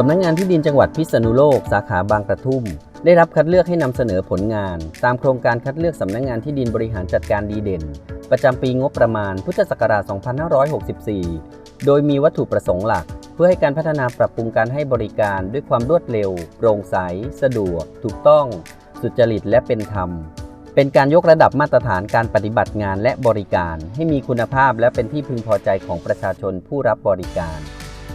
สำนักงานที่ดินจังหวัดพิษณุโลก สาขาบางกระทุ่ม ได้รับคัดเลือกให้นำเสนอผลงาน ตามโครงการคัดเลือกสำนักงานที่ดินบริหารจัดการดีเด่น ประจำปีงบประมาณพุทธศักราช 2564 โดยมีวัตถุประสงค์หลัก เพื่อให้การพัฒนาปรับปรุงการให้บริการด้วยความรวดเร็ว โปร่งใส สะดวก ถูกต้อง สุจริตและเป็นธรรม เป็นการยกระดับมาตรฐานการปฏิบัติงานและบริการ ให้มีคุณภาพและเป็นที่พึงพอใจของประชาชนผู้รับบริการ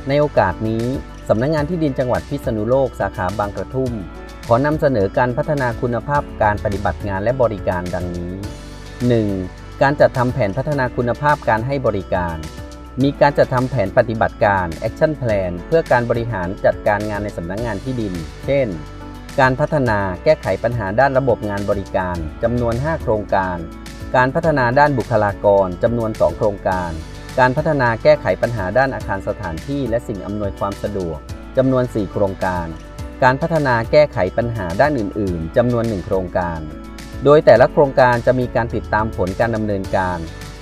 ในโอกาสนี้ สำนักงงานที่ดินจังหวัดพิษณุโลกสาขาบางกระทุ่ม ขอนำเสนอการพัฒนาคุณภาพการปฏิบัติงานและบริการดังนี้ 1. การจัดทำแผนพัฒนาคุณภาพการให้บริการ มีการจัดทำแผนปฏิบัติการ Action Plan เพื่อการบริหารจัดการงานในสำนักงงานที่ดิน เช่น การพัฒนาแก้ไขปัญหาด้านระบบงานบริการจำนวน 5 โครงการ การพัฒนาด้านบุคลากรจำนวน 2 โครงการ การพัฒนาแก้ไขปัญหาด้านอาคารสถานที่และสิ่งอำนวยความสะดวกจำนวน 4 โครงการ การพัฒนาแก้ไขปัญหาด้านอื่น ๆจำนวน 1 โครงการ โดยแต่ละโครงการจะมีการติดตามผลการดำเนินการ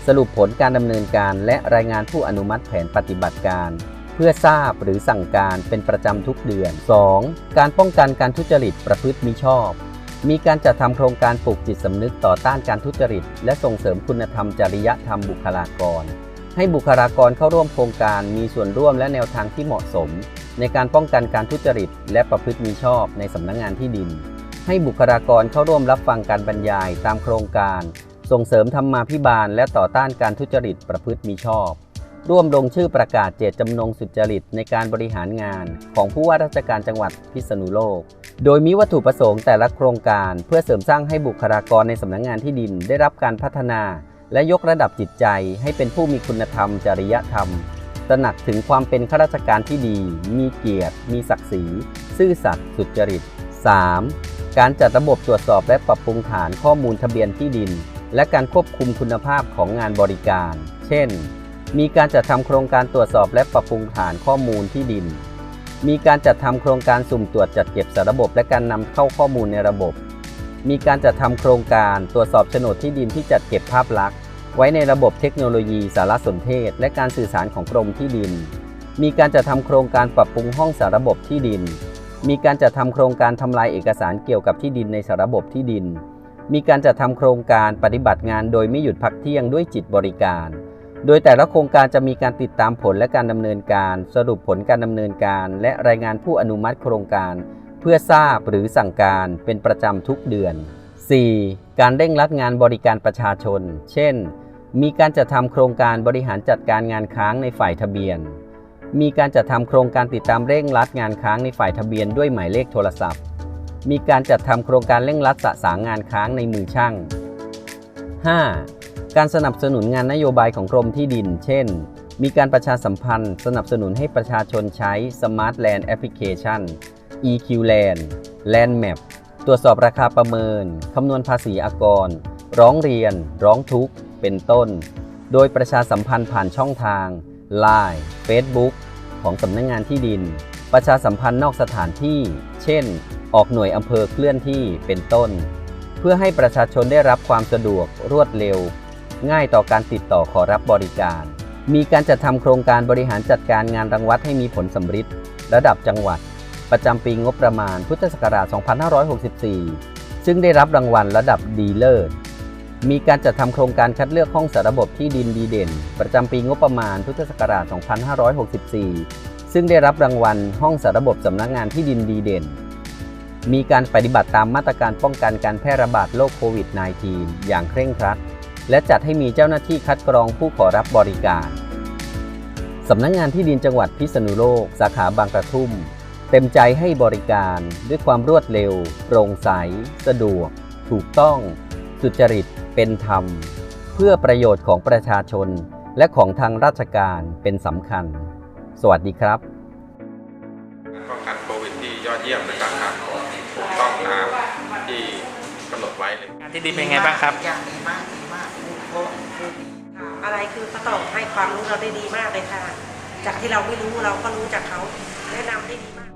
สรุปผลการดำเนินการ และรายงานผู้อนุมัติแผนปฏิบัติการ เพื่อทราบหรือสั่งการเป็นประจำทุกเดือน 2. การป้องกันการทุจริตประพฤติมิชอบมีการจัดทำโครงการปลูกจิตสำนึกต่อต้านการทุจริต และส่งเสริมคุณธรรมจริยธรรมบุคลากร ให้บุคลากรเข้าร่วมโครงการมีส่วนร่วมและแนวทางที่เหมาะสม ในการป้องกันการทุจริต และประพฤติมิชอบในสำนักงงานที่ดิน ให้บุคลากรเข้าร่วมรับฟังการบรรยายตามโครงการ ส่งเสริมธรรมาภิบาล และต่อต้านการทุจริตประพฤติมิชอบ ร่วมลงชื่อประกาศเจตจำนงสุจริตในการบริหารงาน ของผู้ว่าราชการจังหวัดพิษณุโลก โดยมีวัตถุประสงค์แต่ละโครงการ เพื่อเสริมสร้างให้บุคลากรในสำนักงงานที่ดินได้รับการพัฒนา และยกระดับจิตใจให้เป็นผู้มีคุณธรรม จริยธรรม ตระหนักถึงความเป็นข้าราชการที่ดี มีเกียรติ มีศักดิ์ศรี ซื่อสัตย์ สุจริต 3. การจัดระบบตรวจสอบและปรับปรุงฐานข้อมูลทะเบียนที่ดิน และการควบคุมคุณภาพของงานบริการ เช่น มีการจัดทำโครงการตรวจสอบและปรับปรุงฐานข้อมูลที่ดิน มีการจัดทำโครงการสุ่มตรวจจัดเก็บสารระบบ และการนำเข้าข้อมูลในระบบ มีการจัดทำโครงการตรวจสอบโฉนดที่ดินที่จัดเก็บภาพลักษณ์ ไว้ในระบบเทคโนโลยีสารสนเทศ และการสื่อสารของกรมที่ดิน มีการจัดทำโครงการปรับปรุงห้องสารระบบที่ดิน มีการจัดทำโครงการทำลายเอกสารเกี่ยวกับที่ดินในสารระบบที่ดิน มีการจัดทำโครงการปฏิบัติงานโดยไม่หยุดพักเที่ยงด้วยจิตบริการ โดยแต่ละโครงการจะมีการติดตามผลและการดำเนินการ สรุปผลการดำเนินการ และรายงานผู้อนุมัติโครงการ เพื่อทราบหรือสั่งการเป็นประจำทุกเดือน 4. การเร่งรัดงานบริการประชาชน เช่น มีการจัดทำโครงการบริหารจัดการงานค้างในฝ่ายทะเบียน มีการจัดทำโครงการติดตามเร่งรัดงานค้างในฝ่ายทะเบียนด้วยหมายเลขโทรศัพท์ มีการจัดทำโครงการเร่งรัดสะสางงานค้างในมือช่าง 5. การสนับสนุนงานนโยบายของกรมที่ดิน เช่น มีการประชาสัมพันธ์ สนับสนุนให้ประชาชนใช้ Smart Land Application EQ Land Land Map ตรวจสอบราคาประเมิน คำนวณภาษีอากร ร้องเรียน ร้องทุกข์ เป็นต้น โดยประชาสัมพันธ์ผ่านช่องทาง Line Facebook ของสำนักงงานที่ดิน ประชาสัมพันธ์นอกสถานที่ เช่น ออกหน่วยอำเภอเคลื่อนที่เป็นต้น เพื่อให้ประชาชนได้รับความสะดวกรวดเร็ว ง่ายต่อการติดต่อขอรับบริการ มีการจัดทำโครงการบริหารจัดการงานรังวัดให้มีผลสำฤทธิ์ระดับจังหวัด ประจำปีงบประมาณพุทธศักราช 2564 ซึ่งได้รับรางวัลระดับดีเลิศ มีการจัดทำโครงการคัดเลือกห้องสารระบบที่ดินดีเด่น ประจำปีงบประมาณพุทธศักราช 2564 ซึ่งได้รับรางวัลห้องสารระบบสำนักงานที่ดินดีเด่น มีการปฏิบัติตามมาตรการป้องกันการแพร่ระบาดโรคโควิด -19 อย่างเคร่งครัด และจัดให้มีเจ้าหน้าที่คัดกรองผู้ขอรับบริการสำนักงานที่ดินจังหวัดพิษณุโลก สาขาบางกระทุ่ม เต็มใจให้บริการด้วยความรวดเร็ว โปร่งใส สะดวก ถูกต้อง สุจริต เป็นธรรม เพื่อประโยชน์ของประชาชนและของทางราชการเป็นสำคัญ สวัสดีครับป้องกันโควิดที่ยอดเยี่ยมนะครับครับถูกต้องตามที่กำหนดไว้เลยการที่ดินเป็นไงบ้างครับ อย่างดีมากดีมากโอ้คือดีค่ะอะไรคือเขาต้องให้ความรู้เราได้ดีมากเลยค่ะ จากที่เราไม่รู้เราก็รู้จากเขาแนะนำได้ดีมาก